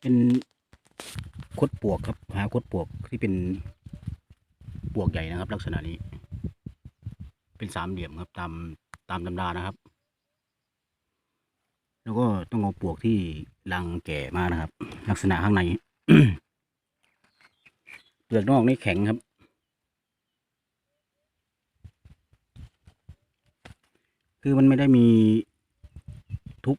เป็นคดปวกครับ หาคดปวกที่เป็นปวกใหญ่นะครับ ลักษณะนี้ เป็นสามเหลี่ยมครับตามตามตำรานะครับ แล้วก็ต้องเอาปวกที่รังแก่มากนะครับ ลักษณะข้างในเปลือกนอกนี่แข็งครับ คือมันไม่ได้มีทุก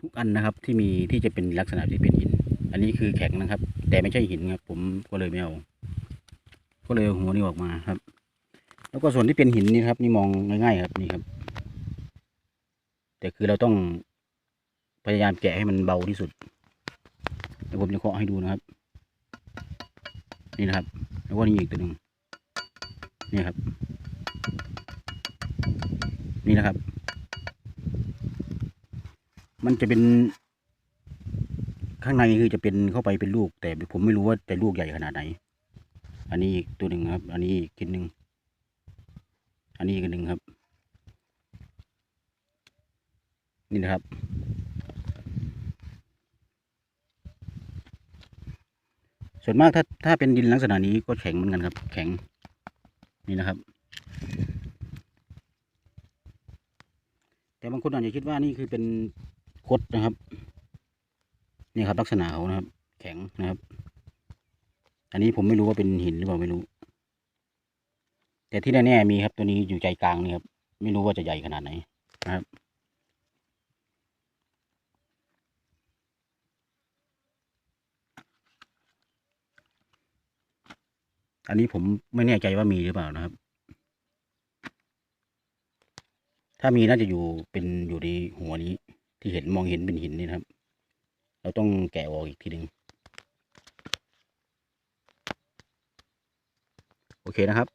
ทุกอันนะครับที่มีที่จะเป็นลักษณะที่เป็นหิน อันนี้คือแข็งนะครับ แต่ไม่ใช่หินครับ ผมก็เลยไม่เอา ก็เลยเอาหัวนี้ออกมาครับ แล้วก็ส่วนที่เป็นหินนี่ครับ นี่มองง่ายๆครับนี่ครับ แต่คือเราต้องพยายามแกะให้มันเบาที่สุดเดี๋ยวผมจะเคาะให้ดูนะครับ นี่นะครับ แล้วก็นี่อีกตัวหนึ่งนี่ครับ นี่นะครับ มันจะเป็น ข้างในคือจะเป็นเข้าไปเป็นลูก แต่ผมไม่รู้ว่าจะลูกใหญ่ขนาดไหน อันนี้อีกตัวหนึ่งครับ อันนี้อีกกินหนึ่งอันนี้อีกอันหนึ่งครับ นี่นะครับ ส่วนมากถ้าถ้าเป็นดินลักษณะนี้ก็แข็งเหมือนกันครับ แข็งนี่นะครับแต่บางคนอาจจะคิดว่านี่คือเป็น คดนะครับ นี่ครับลักษณะเขานะครับ แข็งนะครับ อันนี้ผมไม่รู้ว่าเป็นหินหรือเปล่าไม่รู้ แต่ที่แน่ๆมีครับ ตัวนี้อยู่ใจกลางนี่ครับ ไม่รู้ว่าจะใหญ่ขนาดไหนนะครับอันนี้ผมไม่แน่ใจว่ามีหรือเปล่านะครับ ถ้ามีน่าจะอยู่เป็นอยู่ในหัวนี้ ที่เห็นมองเห็นเป็นหินนี่นะครับ เราต้องแกะออกอีกทีหนึ่งโอเคนะครับ